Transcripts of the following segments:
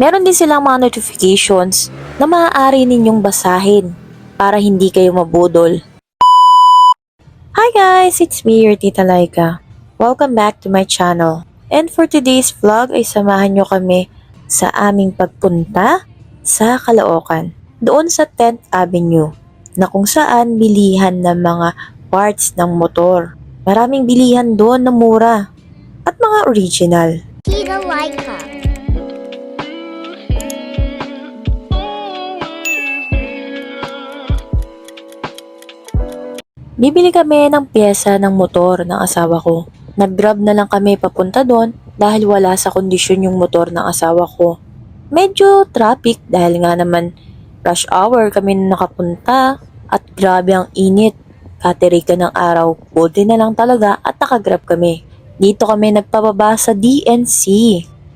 Meron din silang mga notifications na maaari ninyong basahin para hindi kayo mabudol. Hi guys! It's me, your Tita Laika. Welcome back to my channel. And for today's vlog ay samahan nyo kami sa aming pagpunta sa Caloocan. Doon sa 10th Avenue na kung saan bilihan ng mga parts ng motor. Maraming bilihan doon na mura at mga original. Tita Laika. Bibili kami ng pyesa ng motor ng asawa ko. Nag-grab na lang kami papunta doon dahil wala sa kondisyon yung motor ng asawa ko. Medyo traffic dahil nga naman rush hour kami na nakapunta at grabe ang init. Katerika ng araw, buti na lang talaga at nakagrab kami. Dito kami nagpababa sa DNC.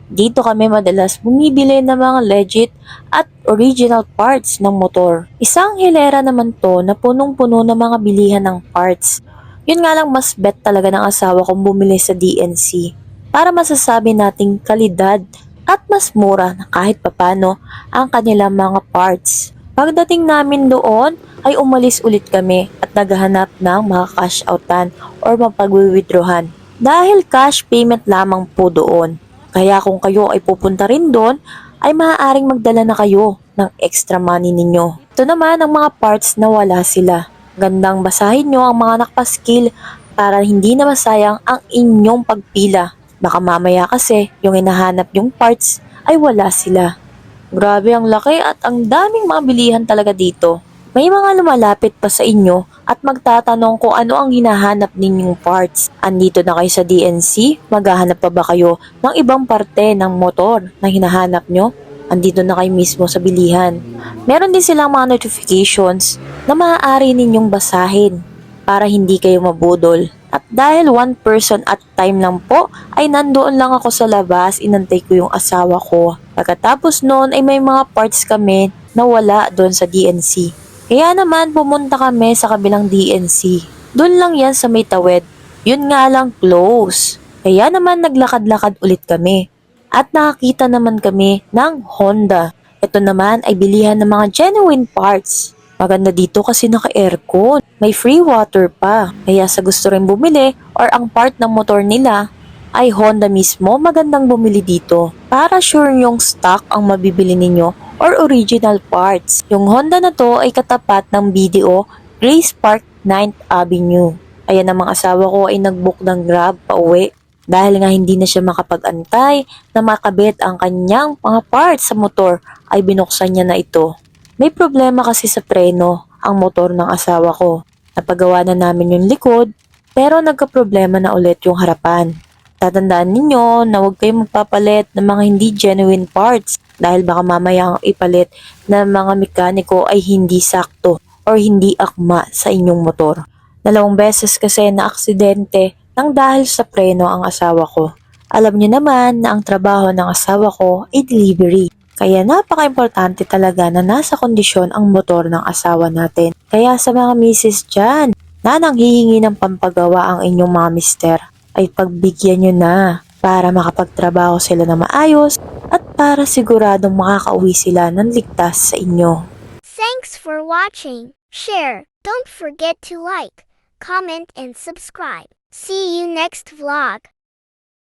Dito kami madalas bumibili ng mga legit at original parts ng motor. Isang hilera naman to na punong-puno ng mga bilihan ng parts. Yun nga lang mas bet talaga ng asawa kong bumili sa DNC para masasabi nating kalidad at mas mura na kahit papano ang kanilang mga parts. Pagdating namin doon ay umalis ulit kami at naghahanap ng mga cash outan or mapag-withdrawhan dahil cash payment lamang po doon. Kaya kung kayo ay pupunta rin doon, ay maaaring magdala na kayo ng extra money ninyo. Ito naman ang mga parts na wala sila. Gandang basahin nyo ang mga nakapaskil para hindi na masayang ang inyong pagpila. Baka mamaya kasi yung hinahanap yung parts ay wala sila. Grabe ang laki at ang daming mga talaga dito. May mga lumalapit pa sa inyo at magtatanong kung ano ang hinahanap ninyong parts. Andito na kayo sa DNC? Maghahanap pa ba kayo ng ibang parte ng motor na hinahanap nyo? Andito na kayo mismo sa bilihan. Meron din silang mga notifications na maaari ninyong basahin para hindi kayo mabudol. At dahil one person at time lang po, ay nandoon lang ako sa labas, inantay ko yung asawa ko. Pagkatapos noon ay may mga parts kami na wala doon sa DNC. Kaya naman pumunta kami sa kabilang DNC. Doon lang yan sa may tawid. Yun nga lang close. Kaya naman naglakad-lakad ulit kami. At nakakita naman kami ng Honda. Ito naman ay bilihan ng mga genuine parts. Maganda dito kasi naka-aircon. May free water pa. Kaya sa gusto rin bumili or ang part ng motor nila ay Honda mismo, magandang bumili dito. Para sure yung stock ang mabibili ninyo or original parts. Yung Honda na to ay katapat ng BDO Grace Park 9th Avenue. Ayan ang mga asawa ko ay nagbook ng grab pa uwi. Dahil nga hindi na siya makapag-antay na makabit ang kanyang mga parts sa motor ay binuksan niya na ito. May problema kasi sa preno ang motor ng asawa ko. Napagawa na namin yung likod pero nagka-problema na ulit yung harapan. Tatandaan ninyo na huwag kayong magpapalit ng mga hindi genuine parts dahil baka mamaya ang ipalit ng mga mekaniko ay hindi sakto or hindi akma sa inyong motor. Dalawang beses kasi na aksidente nang dahil sa preno ang asawa ko. Alam niyo naman na ang trabaho ng asawa ko ay delivery. Kaya napaka-importante talaga na nasa kondisyon ang motor ng asawa natin. Kaya sa mga misis dyan na nanghihingi ng pampagawa ang inyong mga mister, ay pagbigyan nyo na para makapagtrabaho sila na maayos at para siguradong makakauwi sila ng ligtas sa inyo. Thanks for watching. Share. Don't forget to like, comment, and subscribe. See you next vlog.